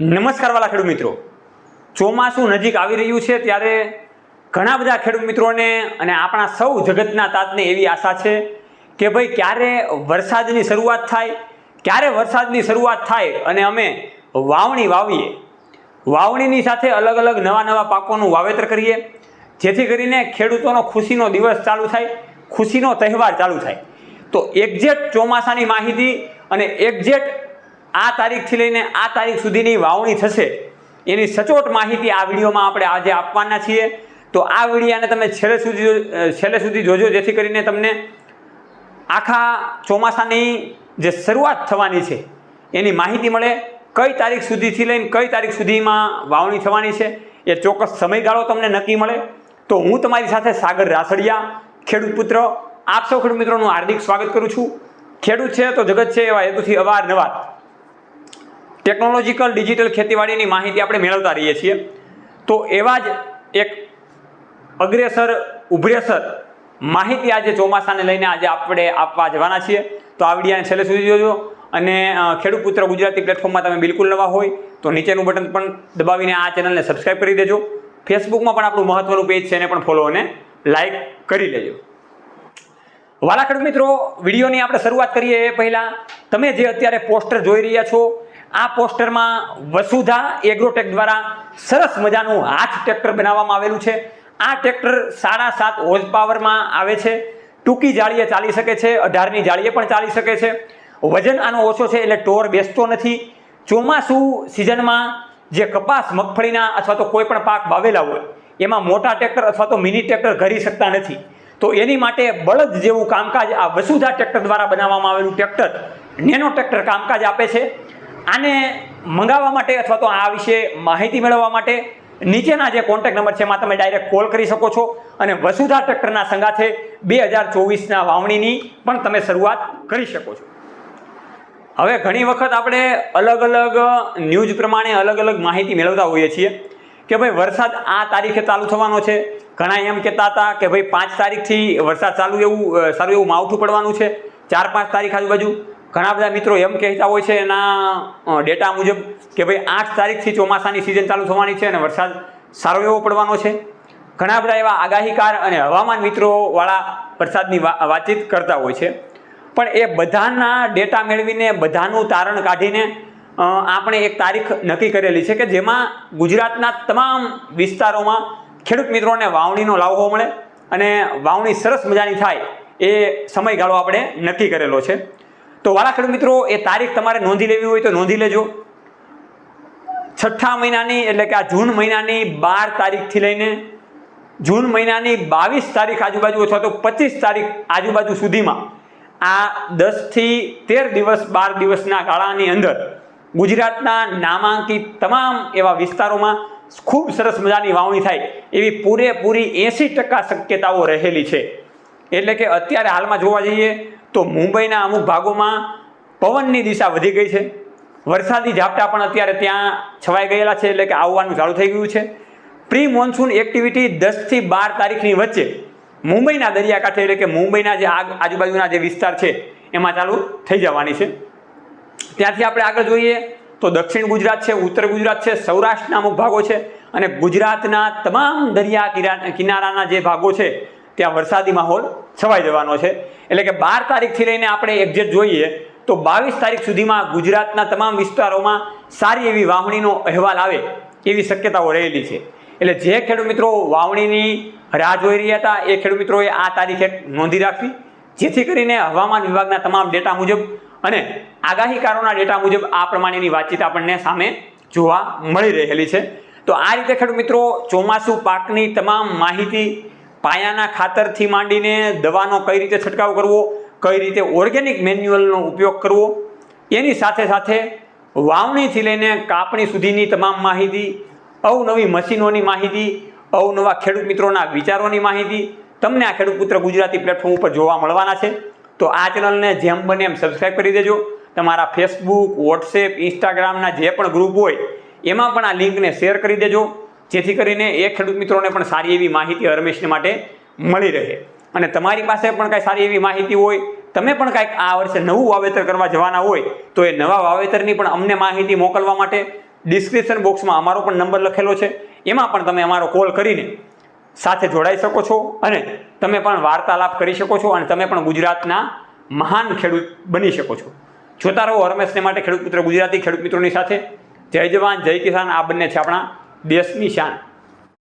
નમસ્કાર વાલા ખેડૂત મિત્રો. ચોમાસું નજીક આવી રહ્યું છે ત્યારે ઘણા બધા ખેડૂત મિત્રોને અને આપણા સૌ જગતના તાતને એવી આશા છે કે ભાઈ ક્યારે વરસાદની શરૂઆત થાય, ક્યારે વરસાદની શરૂઆત થાય અને અમે વાવણી વાવીએ. વાવણીની સાથે અલગ અલગ નવા નવા પાકોનું વાવેતર કરીએ. જેથી કરીને ખેડૂતોનો ખુશીનો દિવસ ચાલુ થાય, ખુશીનો તહેવાર ચાલુ થાય. તો એક્ઝેક્ટ ચોમાસાની માહિતી અને એક્ઝેક્ટ આ તારીખથી લઈને આ તારીખ સુધીની વાવણી થશે. એની સચોટ માહિતી આ વિડીયોમાં આપણે આજે આપવાના છીએ. તો આ વિડીયાને તમે છેલ્લે સુધી છેલ્લે સુધી જોજો, જેથી કરીને તમને આખા ચોમાસાની જે શરૂઆત થવાની છે, એની માહિતી મળે કઈ તારીખ સુધીથી લઈને કઈ તારીખ સુધીમાં વાવણી થવાની છે, એ ચોક્કસ સમયગાળો તમને નક્કી મળે. તો હું તમારી સાથે સાગર રાસડિયા, ખેડૂત પુત્ર, આપ સૌ ખેડૂત મિત્રોનું હાર્દિક સ્વાગત કરું છું. ખેડૂત છે તો જગત છે એવા હેતુથી અવારનવાર. ટેકનોલોજીકલ ડિજિટલ ખેતીવાડીની માહિતી આપણે મેળવતા રહીએ છીએ. તો એવા જ એક અગ્રેસર, ઉભરેસર માહિતી આજે ચોમાસાને લઈને આજે આપણે આપવા જવાના છીએ. તો આ વિડીયાને છેલ્લે સુધી જોજો અને ખેડૂત પુત્ર ગુજરાતી પ્લેટફોર્મમાં તમે બિલકુલ નવા હોય તો નીચેનું બટન પણ દબાવીને આ ચેનલને સબસ્ક્રાઈબ કરી દેજો. ફેસબુકમાં પણ આપણું મહત્વનું પેજ છે એને પણ ફોલો અને લાઈક કરી લેજો. વાલા મિત્રો, વિડીયોની આપણે શરૂઆત કરીએ એ પહેલાં. તમે જે અત્યારે પોસ્ટર જોઈ રહ્યા છો આ પોસ્ટરમાં વસુધા એગ્રોટેક દ્વારા સરસ મજાનું હાથ ટ્રેક્ટર બનાવવામાં આવેલું છે. આ ટ્રેક્ટર સાડા સાત હોર્સ પાવરમાં આવે છે. ટૂંકી જાળીએ ચાલી શકે છે, અઢારની જાળીએ પણ ચાલી શકે છે. વજન આનો ઓછો છે એટલે ટોર બેસતો નથી. ચોમાસું સિઝનમાં જે કપાસ, મગફળીના અથવા તો કોઈ પણ પાક વાવેલા હોય, એમાં મોટા ટ્રેક્ટર અથવા તો મિની ટ્રેક્ટર ઘરી શકતા નથી. તો એની માટે બળદ જેવું કામકાજ આ વસુધા ટ્રેક્ટર દ્વારા બનાવવામાં આવેલું ટ્રેક્ટર, નેનો ટ્રેક્ટર કામકાજ આપે છે. આને મંગાવવા માટે અથવા તો આ વિશે માહિતી મેળવવા માટે નીચેના જે કોન્ટેક્ટ નંબર છે એમાં તમે ડાયરેક્ટ કોલ કરી શકો છો. અને વસુધા ટ્રેક્ટરના સંગાથે બે હજાર ચોવીસના વાવણીની પણ તમે શરૂઆત કરી શકો છો. હવે ઘણી વખત આપણે અલગ અલગ ન્યૂઝ પ્રમાણે અલગ અલગ માહિતી મેળવતા હોઈએ છીએ કે ભાઈ વરસાદ આ તારીખે ચાલુ થવાનો છે. ઘણા એમ કહેતા હતા કે ભાઈ પાંચ તારીખથી વરસાદ ચાલુ એવું સારું એવું માવઠું પડવાનું છે. ચાર પાંચ તારીખ આજુબાજુ. ઘણા બધા મિત્રો એમ કહેતા હોય છે એના ડેટા મુજબ કે ભાઈ આઠ તારીખથી ચોમાસાની સિઝન ચાલુ થવાની છે અને વરસાદ સારો એવો પડવાનો છે. ઘણા બધા એવા આગાહીકાર અને હવામાન મિત્રોવાળા વરસાદની વાતચીત કરતા હોય છે. પણ એ બધાના ડેટા મેળવીને બધાનું તારણ કાઢીને આપણે એક તારીખ નક્કી કરેલી છે કે જેમાં ગુજરાતના તમામ વિસ્તારોમાં ખેડૂત મિત્રોને વાવણીનો લાભો મળે અને વાવણી સરસ મજાની થાય એ સમયગાળો આપણે નક્કી કરેલો છે. તો ખેડૂત મિત્રો, એ તારીખ તમારે નોંધી લેવી હોય તો નોંધી લેજો. છઠ્ઠા મહિનાની, એટલે કે આ જૂન મહિનાની બાર તારીખથી લઈને જૂન મહિનાની બાવીસ તારીખ આજુબાજુ અથવા તો પચીસ તારીખ આજુબાજુ સુધીમાં આ દસથી તેર દિવસ, બાર દિવસના ગાળાની અંદર ગુજરાતના નામાંકિત તમામ એવા વિસ્તારોમાં ખૂબ સરસ મજાની વાવણી થાય એવી પૂરેપૂરી એંસી ટકા શક્યતાઓ રહેલી છે. એટલે કે અત્યારે હાલમાં જોવા જઈએ તો મુંબઈના અમુક ભાગોમાં પવનની દિશા વધી ગઈ છે. વરસાદી ઝાપટા પણ અત્યારે ત્યાં છવાઈ ગયેલા છે એટલે કે આવવાનું ચાલુ થઈ ગયું છે. પ્રી મોન્સૂન એક્ટિવિટી દસથી બાર તારીખની વચ્ચે મુંબઈના દરિયાકાંઠે એટલે કે મુંબઈના જે આજુબાજુના જે વિસ્તાર છે એમાં ચાલુ થઈ જવાની છે. ત્યાંથી આપણે આગળ જોઈએ તો દક્ષિણ ગુજરાત છે, ઉત્તર ગુજરાત છે, સૌરાષ્ટ્રના અમુક ભાગો છે અને ગુજરાતના તમામ દરિયા કિનારાના જે ભાગો છે ત્યાં વરસાદી માહોલ છવાઈ જવાનો છે. એટલે કે બાર તારીખથી લઈને આપણે એક્ઝેક્ટ જોઈએ, તો બાવીસ તારીખ સુધીમાં ગુજરાતના તમામ વિસ્તારોમાં સારી એવી વાવણીનો અહેવાલ આવે એવી શક્યતાઓ રહેલી છે. એટલે જે ખેડૂત મિત્રો વાવણીની રાહ જોઈ રહ્યા હતા, એ ખેડૂત મિત્રોએ આ તારીખે નોંધી રાખવી. જેથી કરીને હવામાન વિભાગના તમામ ડેટા મુજબ અને આગાહીકારોના ડેટા મુજબ આ પ્રમાણેની વાતચીત આપણને સામે જોવા મળી રહેલી છે. તો આ રીતે ખેડૂત મિત્રો ચોમાસું પાકની તમામ માહિતી પાયાના ખાતરથી માંડીને દવાનો કઈ રીતે છંટકાવ કરવો, કઈ રીતે ઓર્ગેનિક મેન્યુઅલનો ઉપયોગ કરવો, એની સાથે સાથે વાવણીથી લઈને કાપણી સુધીની તમામ માહિતી, અવનવી મશીનોની માહિતી, અવનવા ખેડૂત મિત્રોના વિચારોની માહિતી તમને આ ખેડૂત પુત્ર ગુજરાતી પ્લેટફોર્મ ઉપર જોવા મળવાના છે. તો આ ચેનલને જેમ બને એમ સબસ્ક્રાઈબ કરી દેજો. તમારા ફેસબુક વોટ્સએપ ઇન્સ્ટાગ્રામના જે પણ ગ્રુપ હોય, એમાં પણ આ લિંકને શેર કરી દેજો. જેથી કરીને એ ખેડૂત મિત્રોને પણ સારી એવી માહિતી હરમેશને માટે મળી રહે. અને તમારી પાસે પણ કાંઈ સારી એવી માહિતી હોય, તમે પણ કાંઈક આ વર્ષે નવું વાવેતર કરવા જવાના હોય, તો એ નવા વાવેતરની પણ અમને માહિતી મોકલવા માટે ડિસ્ક્રિપ્શન બોક્સમાં અમારો પણ નંબર લખેલો છે. એમાં પણ તમે અમારો કોલ કરીને સાથે જોડાઈ શકો છો અને તમે પણ વાર્તાલાપ કરી શકો છો અને તમે પણ ગુજરાતના મહાન ખેડૂત બની શકો છો. જોતા રહો હરમેશને માટે ખેડૂત મિત્ર ગુજરાતી ખેડૂત મિત્રોની સાથે. જય જવાન, જય કિસાન, આ બંને છે આપણા દેશની શાન.